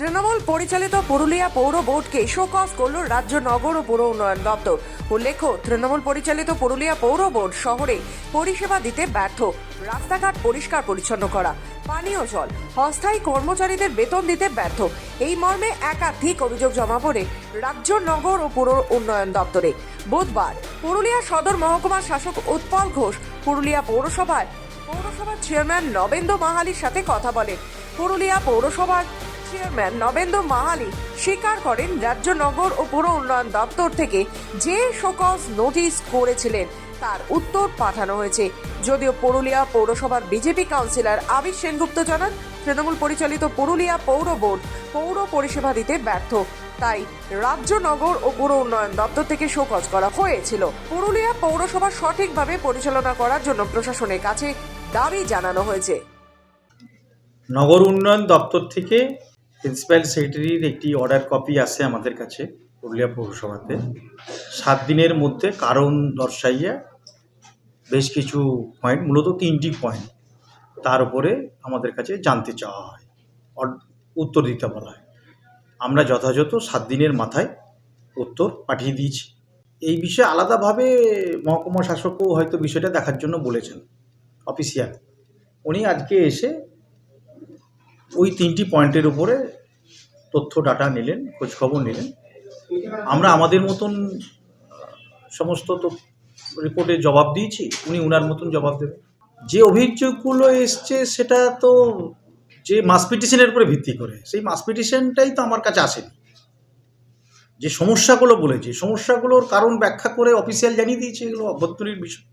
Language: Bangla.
তৃণমূল পরিচালিত পুরুলিয়া পৌর বোর্ডকে শোকজ করল রাজ্য নগর ও পুর উন্নয়ন দপ্তর। উল্লেখ্য, তৃণমূল পরিচালিত পুরুলিয়া পৌর বোর্ড শহরে পরিষেবা দিতে ব্যর্থ। রাস্তাঘাট পরিষ্কার পরিচ্ছন্ন করা, পানীয় জল, অস্থায়ী কর্মচারীদের বেতন দিতে ব্যর্থ। এই মর্মে একাধিক অভিযোগ জমা পড়ে রাজ্য নগর ও পুর উন্নয়ন দপ্তরে। বুধবার পুরুলিয়া সদর মহকুমা শাসক উৎপল ঘোষ পুরুলিয়া পৌরসভায় পৌরসভার চেয়ারম্যান নবেন্দ্র মাহালির সাথে কথা বলেন। পুরুলিয়া পৌরসভার চেয়ারম্যান নবেন্দ্র মাহালি স্বীকার করেন রাজ্য নগর ও পুর উন্নয়ন দপ্তর থেকে যে শোকজ নোটিশ করেছিলেন, তার উত্তর পাঠানো হয়েছে। যদিও পুরুলিয়া পৌরসভার বিজেপি কাউন্সিলর আবির সেনগুপ্ত জানান, তৃণমূল পরিচালিত পুরুলিয়া পৌর বোর্ড পৌর পরিষেবা দিতে ব্যর্থ। তাই রাজ্য নগর ও পুর উন্নয়ন দপ্তর থেকে শোকজ করা হয়েছিল। পুরুলিয়া পৌরসভা সঠিকভাবে পরিচালনা করার জন্য প্রশাসনের কাছে দাবি জানানো হয়েছে। নগর উন্নয়ন দপ্তর থেকে প্রিন্সিপাল সেক্রেটারির একটি অর্ডার কপি আসে আমাদের কাছে, পুরুলিয়া পৌরসভাতে। সাত দিনের মধ্যে কারণ দর্শাইয়া বেশ কিছু পয়েন্ট মূলত তিনটি পয়েন্ট তার উপরে আমাদের কাছে জানতে চাওয়া হয়। উত্তর দিতে বলা হয়। আমরা যথাযথ সাত দিনের মাথায় উত্তর পাঠিয়ে দিয়েছি। এই বিষয়ে আলাদাভাবে মহকুমা শাসকও হয়তো বিষয়টা দেখার জন্য বলেছেন অফিসিয়াল উনি আজকে এসে ওই তিনটি পয়েন্টের উপরে তথ্য ডাটা নিলেন, খোঁজখবর নিলেন। আমরা আমাদের মতন সমস্ত তো রিপোর্টে জবাব দিয়েছি, উনি উনার মতন জবাব দেবেন। যে অভিযোগগুলো এসছে, সেটা তো যে মাস পিটিশনের উপরে ভিত্তি করে, সেই মাস পিটিশনটাই তো আমার কাছে আসেনি। যে সমস্যাগুলো বলেছে, সমস্যাগুলোর কারণ ব্যাখ্যা করে অফিসিয়াল জানিয়ে দিয়েছে, এগুলো অভ্যন্তরীণ বিষয়।